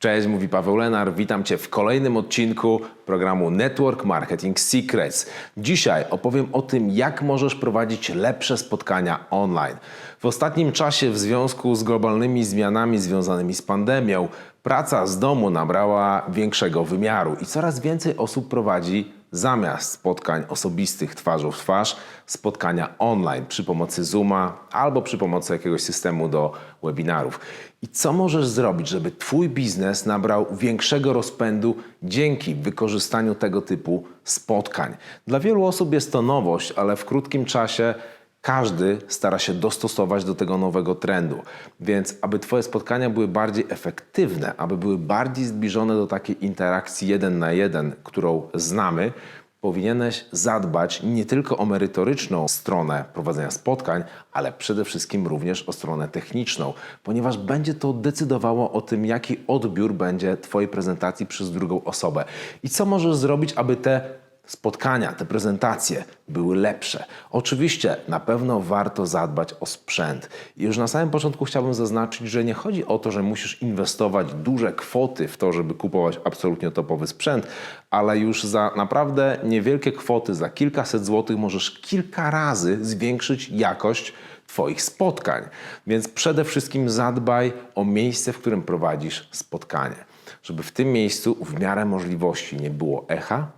Cześć, mówi Paweł Lenar. Witam Cię w kolejnym odcinku programu Network Marketing Secrets. Dzisiaj opowiem o tym, jak możesz prowadzić lepsze spotkania online. W ostatnim czasie, w związku z globalnymi zmianami związanymi z pandemią, praca z domu nabrała większego wymiaru i coraz więcej osób prowadzi zamiast spotkań osobistych twarzą w twarz, spotkania online przy pomocy Zooma albo przy pomocy jakiegoś systemu do webinarów. I co możesz zrobić, żeby Twój biznes nabrał większego rozpędu dzięki wykorzystaniu tego typu spotkań? Dla wielu osób jest to nowość, ale w krótkim czasie każdy stara się dostosować do tego nowego trendu. Więc, aby Twoje spotkania były bardziej efektywne, aby były bardziej zbliżone do takiej interakcji jeden na jeden, którą znamy, powinieneś zadbać nie tylko o merytoryczną stronę prowadzenia spotkań, ale przede wszystkim również o stronę techniczną, ponieważ będzie to decydowało o tym, jaki odbiór będzie Twojej prezentacji przez drugą osobę. I co możesz zrobić, aby te spotkania, te prezentacje były lepsze. Oczywiście na pewno warto zadbać o sprzęt. I już na samym początku chciałbym zaznaczyć, że nie chodzi o to, że musisz inwestować duże kwoty w to, żeby kupować absolutnie topowy sprzęt, ale już za naprawdę niewielkie kwoty, za kilkaset złotych możesz kilka razy zwiększyć jakość Twoich spotkań. Więc przede wszystkim zadbaj o miejsce, w którym prowadzisz spotkanie. Żeby w tym miejscu w miarę możliwości nie było echa,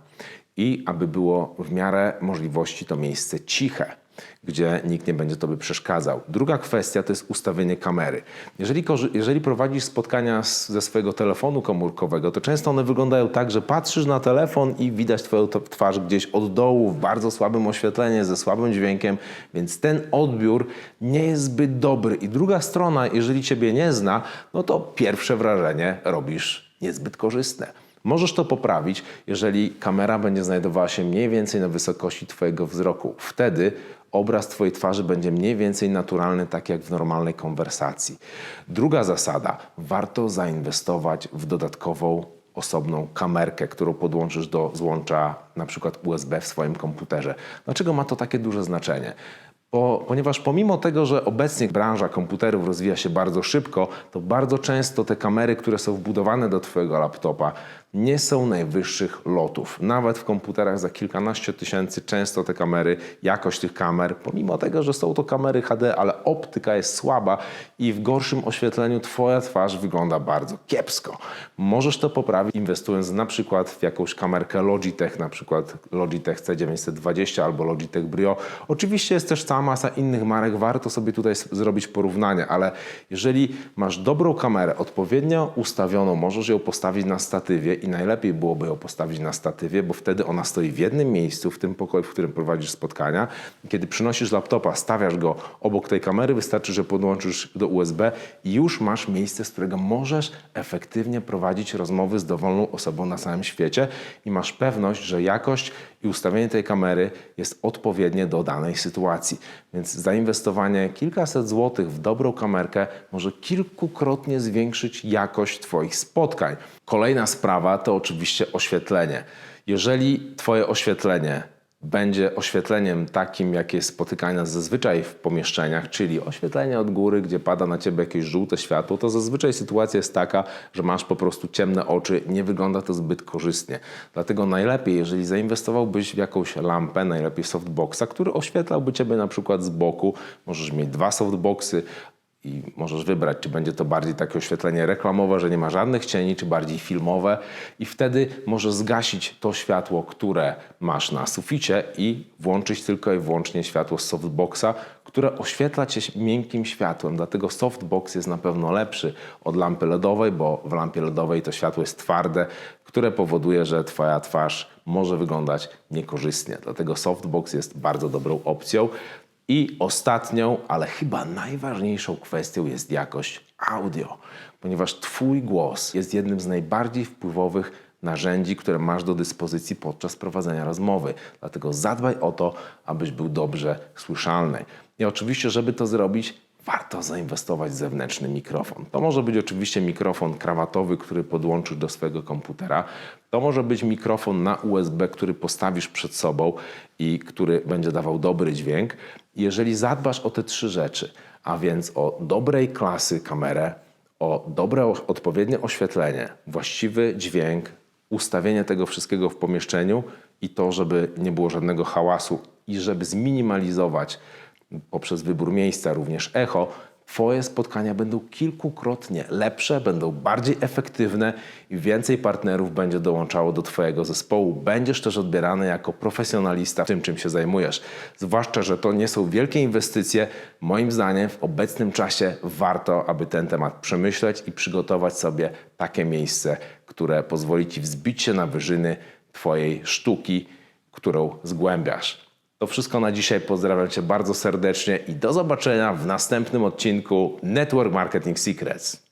i aby było w miarę możliwości to miejsce ciche, gdzie nikt nie będzie Tobie przeszkadzał. Druga kwestia to jest ustawienie kamery. Jeżeli, jeżeli prowadzisz spotkania z, ze swojego telefonu komórkowego, to często one wyglądają tak, że patrzysz na telefon i widać Twoją twarz gdzieś od dołu, w bardzo słabym oświetleniu, ze słabym dźwiękiem, więc ten odbiór nie jest zbyt dobry. I druga strona, jeżeli Ciebie nie zna, no to pierwsze wrażenie robisz niezbyt korzystne. Możesz to poprawić, jeżeli kamera będzie znajdowała się mniej więcej na wysokości Twojego wzroku. Wtedy obraz Twojej twarzy będzie mniej więcej naturalny, tak jak w normalnej konwersacji. Druga zasada: warto zainwestować w dodatkową osobną kamerkę, którą podłączysz do złącza na przykład USB w swoim komputerze. Dlaczego ma to takie duże znaczenie? Bo, ponieważ pomimo tego, że obecnie branża komputerów rozwija się bardzo szybko, to bardzo często te kamery, które są wbudowane do Twojego laptopa, nie są najwyższych lotów. Nawet w komputerach za kilkanaście tysięcy często te kamery, jakość tych kamer, pomimo tego, że są to kamery HD, ale optyka jest słaba i w gorszym oświetleniu Twoja twarz wygląda bardzo kiepsko. Możesz to poprawić inwestując na przykład w jakąś kamerkę Logitech, na przykład Logitech C920 albo Logitech Brio. Oczywiście jest też cała masa innych marek, warto sobie tutaj zrobić porównanie, ale jeżeli masz dobrą kamerę, odpowiednio ustawioną, możesz ją postawić na statywie i najlepiej byłoby ją postawić na statywie, bo wtedy ona stoi w jednym miejscu, w tym pokoju, w którym prowadzisz spotkania. Kiedy przynosisz laptopa, stawiasz go obok tej kamery, wystarczy, że podłączysz do USB i już masz miejsce, z którego możesz efektywnie prowadzić rozmowy z dowolną osobą na całym świecie i masz pewność, że jakość i ustawienie tej kamery jest odpowiednie do danej sytuacji. Więc zainwestowanie kilkaset złotych w dobrą kamerkę może kilkukrotnie zwiększyć jakość Twoich spotkań. Kolejna sprawa to oczywiście oświetlenie. Jeżeli Twoje oświetlenie będzie oświetleniem takim, jakie spotykane zazwyczaj w pomieszczeniach, czyli oświetlenie od góry, gdzie pada na ciebie jakieś żółte światło, to zazwyczaj sytuacja jest taka, że masz po prostu ciemne oczy, nie wygląda to zbyt korzystnie. Dlatego najlepiej, jeżeli zainwestowałbyś w jakąś lampę, najlepiej softboxa, który oświetlałby ciebie na przykład z boku, możesz mieć dwa softboxy, i możesz wybrać, czy będzie to bardziej takie oświetlenie reklamowe, że nie ma żadnych cieni, czy bardziej filmowe, i wtedy możesz zgasić to światło, które masz na suficie i włączyć tylko i wyłącznie światło z softboxa, które oświetla cię miękkim światłem. Dlatego softbox jest na pewno lepszy od lampy LEDowej, bo w lampie LEDowej to światło jest twarde, które powoduje, że twoja twarz może wyglądać niekorzystnie. Dlatego softbox jest bardzo dobrą opcją. I ostatnią, ale chyba najważniejszą kwestią jest jakość audio, ponieważ Twój głos jest jednym z najbardziej wpływowych narzędzi, które masz do dyspozycji podczas prowadzenia rozmowy. Dlatego zadbaj o to, abyś był dobrze słyszalny. I oczywiście, żeby to zrobić, warto zainwestować w zewnętrzny mikrofon. To może być oczywiście mikrofon krawatowy, który podłączysz do swojego komputera. To może być mikrofon na USB, który postawisz przed sobą i który będzie dawał dobry dźwięk. Jeżeli zadbasz o te trzy rzeczy, a więc o dobrej klasy kamerę, o dobre, odpowiednie oświetlenie, właściwy dźwięk, ustawienie tego wszystkiego w pomieszczeniu i to, żeby nie było żadnego hałasu i żeby zminimalizować poprzez wybór miejsca również echo, Twoje spotkania będą kilkukrotnie lepsze, będą bardziej efektywne i więcej partnerów będzie dołączało do Twojego zespołu. Będziesz też odbierany jako profesjonalista w tym, czym się zajmujesz. Zwłaszcza, że to nie są wielkie inwestycje. Moim zdaniem w obecnym czasie warto, aby ten temat przemyśleć i przygotować sobie takie miejsce, które pozwoli Ci wzbić się na wyżyny Twojej sztuki, którą zgłębiasz. To wszystko na dzisiaj. Pozdrawiam Cię bardzo serdecznie i do zobaczenia w następnym odcinku Network Marketing Secrets.